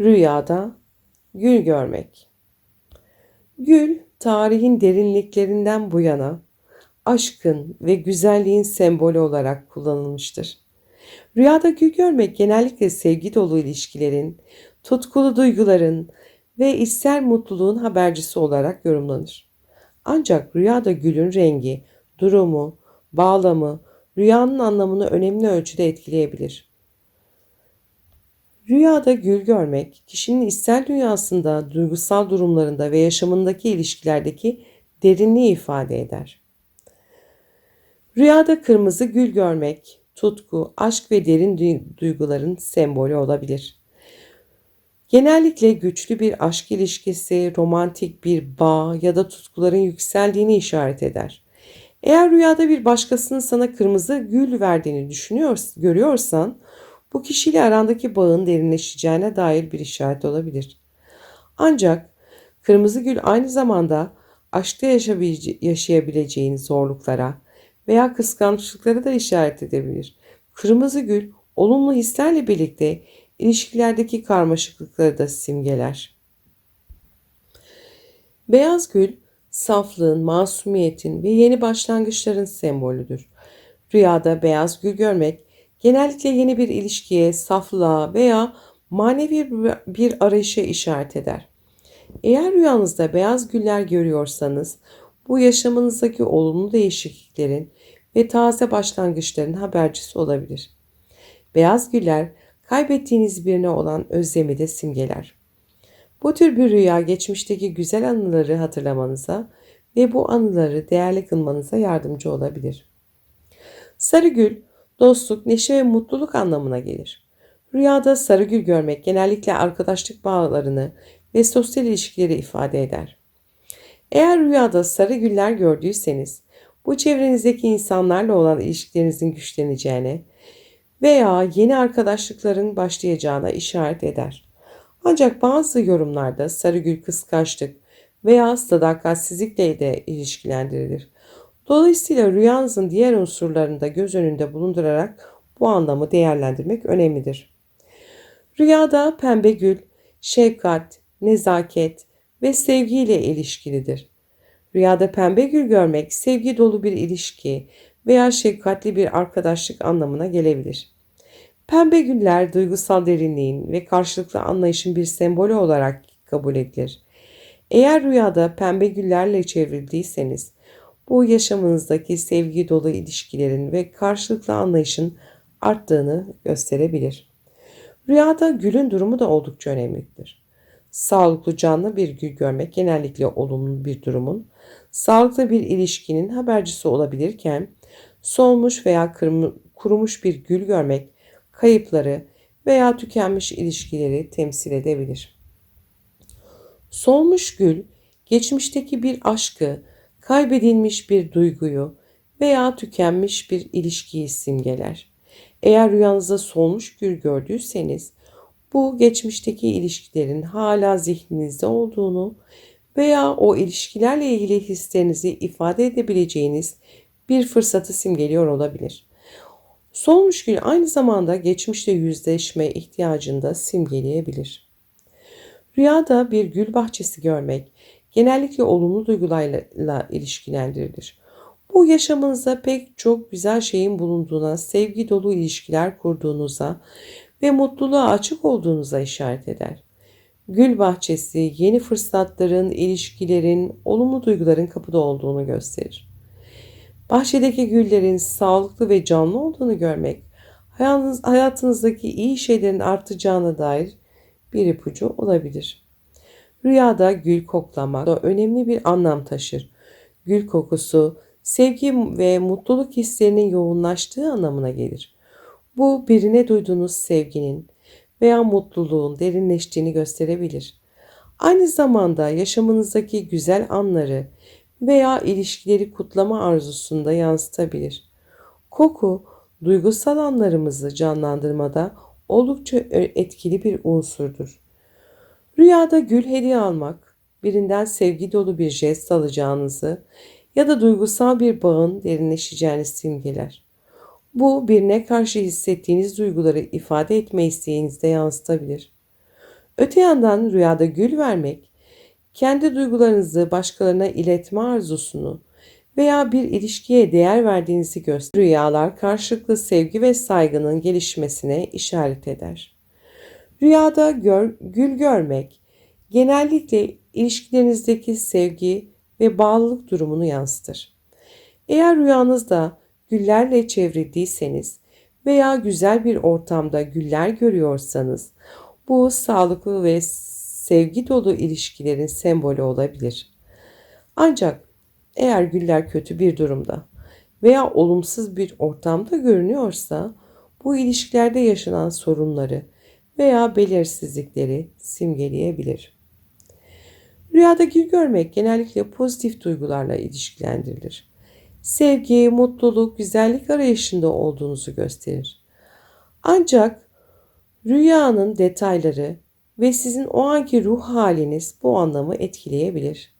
Rüyada gül görmek. Gül, tarihin derinliklerinden bu yana aşkın ve güzelliğin sembolü olarak kullanılmıştır. Rüyada gül görmek genellikle sevgi dolu ilişkilerin, tutkulu duyguların ve ister mutluluğun habercisi olarak yorumlanır. Ancak rüyada gülün rengi, durumu, bağlamı, rüyanın anlamını önemli ölçüde etkileyebilir. Rüyada gül görmek, kişinin içsel dünyasında, duygusal durumlarında ve yaşamındaki ilişkilerdeki derinliği ifade eder. Rüyada kırmızı gül görmek, tutku, aşk ve derin duyguların sembolü olabilir. Genellikle güçlü bir aşk ilişkisi, romantik bir bağ ya da tutkuların yükseldiğini işaret eder. Eğer rüyada bir başkasının sana kırmızı gül verdiğini düşünüyor, görüyorsan, bu kişiyle arandaki bağın derinleşeceğine dair bir işaret olabilir. Ancak kırmızı gül aynı zamanda aşkta yaşayabileceğin zorluklara veya kıskançlıklara da işaret edebilir. Kırmızı gül olumlu hislerle birlikte ilişkilerdeki karmaşıklıkları da simgeler. Beyaz gül saflığın, masumiyetin ve yeni başlangıçların sembolüdür. Rüyada beyaz gül görmek genellikle yeni bir ilişkiye, saflığa veya manevi bir arayışa işaret eder. Eğer rüyanızda beyaz güller görüyorsanız bu yaşamınızdaki olumlu değişikliklerin ve taze başlangıçların habercisi olabilir. Beyaz güller kaybettiğiniz birine olan özlemi de simgeler. Bu tür bir rüya geçmişteki güzel anıları hatırlamanıza ve bu anıları değerli kılmanıza yardımcı olabilir. Sarı gül dostluk, neşe ve mutluluk anlamına gelir. Rüyada sarı gül görmek genellikle arkadaşlık bağlarını ve sosyal ilişkileri ifade eder. Eğer rüyada sarı güller gördüyseniz, bu çevrenizdeki insanlarla olan ilişkilerinizin güçleneceğine veya yeni arkadaşlıkların başlayacağına işaret eder. Ancak bazı yorumlarda sarı gül kıskançlık veya sadakatsizlikle de ilişkilendirilir. Dolayısıyla rüyanızın diğer unsurlarını da göz önünde bulundurarak bu anlamı değerlendirmek önemlidir. Rüyada pembe gül, şefkat, nezaket ve sevgiyle ilişkilidir. Rüyada pembe gül görmek sevgi dolu bir ilişki veya şefkatli bir arkadaşlık anlamına gelebilir. Pembe güller duygusal derinliğin ve karşılıklı anlayışın bir sembolü olarak kabul edilir. Eğer rüyada pembe güllerle çevrildiyseniz bu yaşamınızdaki sevgi dolu ilişkilerin ve karşılıklı anlayışın arttığını gösterebilir. Rüyada gülün durumu da oldukça önemlidir. Sağlıklı canlı bir gül görmek genellikle olumlu bir durumun, sağlıklı bir ilişkinin habercisi olabilirken, solmuş veya kurumuş bir gül görmek kayıpları veya tükenmiş ilişkileri temsil edebilir. Solmuş gül, geçmişteki bir aşkı, kaybedilmiş bir duyguyu veya tükenmiş bir ilişkiyi simgeler. Eğer rüyanızda solmuş gül gördüyseniz bu geçmişteki ilişkilerin hala zihninizde olduğunu veya o ilişkilerle ilgili hislerinizi ifade edebileceğiniz bir fırsatı simgeliyor olabilir. Solmuş gül aynı zamanda geçmişle yüzleşme ihtiyacını da simgeleyebilir. Rüyada bir gül bahçesi görmek genellikle olumlu duygularla ilişkilendirilir. Bu yaşamınızda pek çok güzel şeyin bulunduğuna, sevgi dolu ilişkiler kurduğunuza ve mutluluğa açık olduğunuza işaret eder. Gül bahçesi yeni fırsatların, ilişkilerin, olumlu duyguların kapıda olduğunu gösterir. Bahçedeki güllerin sağlıklı ve canlı olduğunu görmek, hayatınızdaki iyi şeylerin artacağına dair bir ipucu olabilir. Rüyada gül koklamak da önemli bir anlam taşır. Gül kokusu sevgi ve mutluluk hislerinin yoğunlaştığı anlamına gelir. Bu birine duyduğunuz sevginin veya mutluluğun derinleştiğini gösterebilir. Aynı zamanda yaşamınızdaki güzel anları veya ilişkileri kutlama arzusunda yansıtabilir. Koku, duygusal anlarımızı canlandırmada oldukça etkili bir unsurdur. Rüyada gül hediye almak, birinden sevgi dolu bir jest alacağınızı ya da duygusal bir bağın derinleşeceğini simgeler. Bu birine karşı hissettiğiniz duyguları ifade etme isteğinizde yansıtabilir. Öte yandan rüyada gül vermek, kendi duygularınızı başkalarına iletme arzusunu veya bir ilişkiye değer verdiğinizi gösterir. Rüyalar karşılıklı sevgi ve saygının gelişmesine işaret eder. Rüyada gör, gül görmek genellikle ilişkilerinizdeki sevgi ve bağlılık durumunu yansıtır. Eğer rüyanızda güllerle çevrildiyseniz veya güzel bir ortamda güller görüyorsanız bu sağlıklı ve sevgi dolu ilişkilerin sembolü olabilir. Ancak eğer güller kötü bir durumda veya olumsuz bir ortamda görünüyorsa bu ilişkilerde yaşanan sorunları veya belirsizlikleri simgeleyebilir. Rüyada gül görmek genellikle pozitif duygularla ilişkilendirilir. Sevgi, mutluluk, güzellik arayışında olduğunuzu gösterir. Ancak rüyanın detayları ve sizin o anki ruh haliniz bu anlamı etkileyebilir.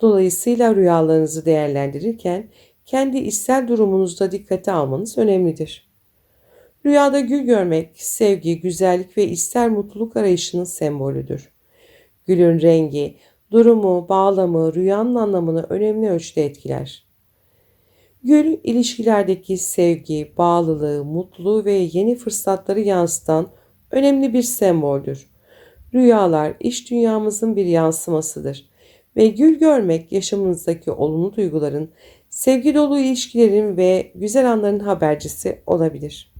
Dolayısıyla rüyalarınızı değerlendirirken kendi içsel durumunuzda dikkate almanız önemlidir. Rüyada gül görmek sevgi, güzellik ve ister mutluluk arayışının sembolüdür. Gülün rengi, durumu, bağlamı, rüyanın anlamını önemli ölçüde etkiler. Gül, ilişkilerdeki sevgi, bağlılığı, mutluluğu ve yeni fırsatları yansıtan önemli bir semboldür. Rüyalar iş dünyamızın bir yansımasıdır ve gül görmek yaşamınızdaki olumlu duyguların, sevgi dolu ilişkilerin ve güzel anların habercisi olabilir.